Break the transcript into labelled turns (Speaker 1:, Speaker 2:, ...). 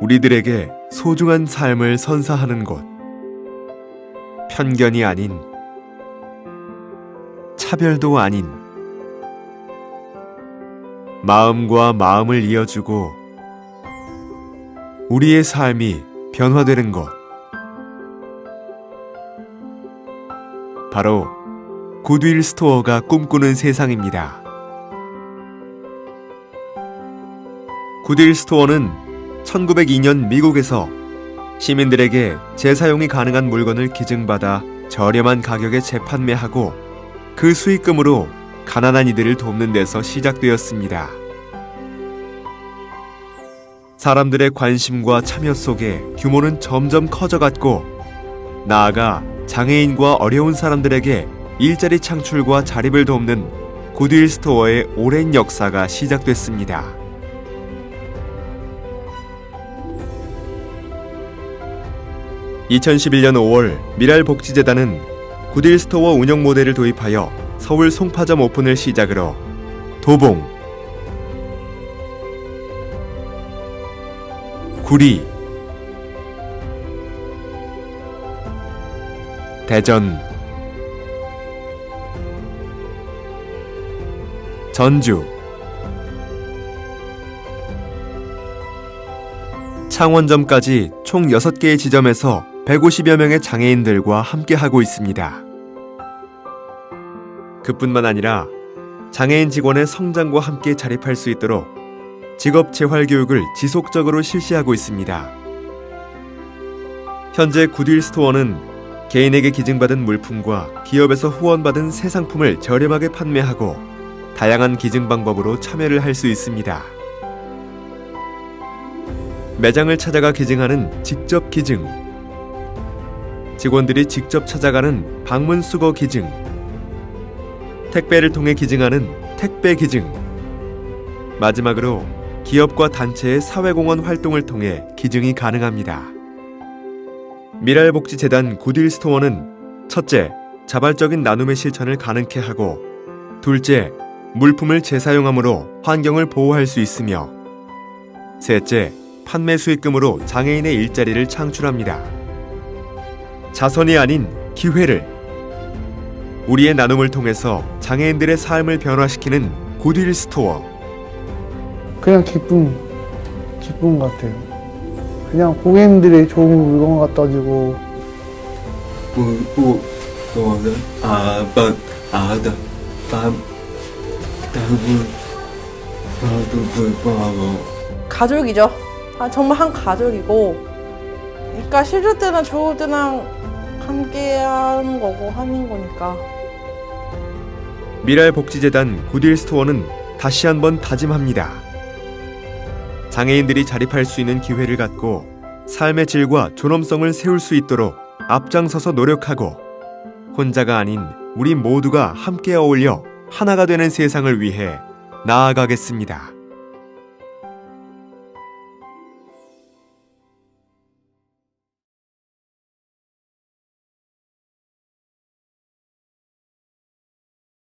Speaker 1: 우리들에게 소중한 삶을 선사하는 곳. 편견이 아닌, 차별도 아닌, 마음과 마음을 이어주고, 우리의 삶이 변화되는 곳. 바로 굿윌 스토어가 꿈꾸는 세상입니다. 굿윌 스토어는 1902년 미국에서 시민들에게 재사용이 가능한 물건을 기증받아 저렴한 가격에 재판매하고 그 수익금으로 가난한 이들을 돕는 데서 시작되었습니다. 사람들의 관심과 참여 속에 규모는 점점 커져갔고 나아가 장애인과 어려운 사람들에게 일자리 창출과 자립을 돕는 굿윌 스토어의 오랜 역사가 시작됐습니다. (2011년 5월) 미랄복지재단은 굿윌 스토어 운영 모델을 도입하여 서울 송파점 오픈을 시작으로 도봉, 구리, 대전, 전주, 창원점까지 총 6개의 지점에서 150여 명의 장애인들과 함께하고 있습니다. 그뿐만 아니라 장애인 직원의 성장과 함께 자립할 수 있도록 직업 재활 교육을 지속적으로 실시하고 있습니다. 현재 굿윌 스토어는 개인에게 기증받은 물품과 기업에서 후원받은 새 상품을 저렴하게 판매하고 다양한 기증 방법으로 참여를 할 수 있습니다. 매장을 찾아가 기증하는 직접 기증, 직원들이 직접 찾아가는 방문 수거 기증, 택배를 통해 기증하는 택배 기증, 마지막으로 기업과 단체의 사회공헌 활동을 통해 기증이 가능합니다. 미랄복지재단 굿윌 스토어는 첫째, 자발적인 나눔의 실천을 가능케 하고 둘째, 물품을 재사용함으로 환경을 보호할 수 있으며 셋째, 판매 수익금으로 장애인의 일자리를 창출합니다. 자선이 아닌 기회를 우리의 나눔을 통해서 장애인들의 삶을 변화시키는 굿윌 스토어
Speaker 2: 그냥 기쁨, 기쁨 같아요. 그냥 고객님들이 좋은 물건 갖다 주고
Speaker 3: 우, 우, 아다, 나도.
Speaker 4: 가족이죠. 아, 정말 한 가족이고, 그러니까 싫을 때나 좋을 때나 함께 하는 거고 하는 거니까.
Speaker 1: 미랄복지재단 굿윌 스토어는 다시 한번 다짐합니다. 장애인들이 자립할 수 있는 기회를 갖고 삶의 질과 존엄성을 세울 수 있도록 앞장서서 노력하고 혼자가 아닌 우리 모두가 함께 어울려 하나가 되는 세상을 위해 나아가겠습니다.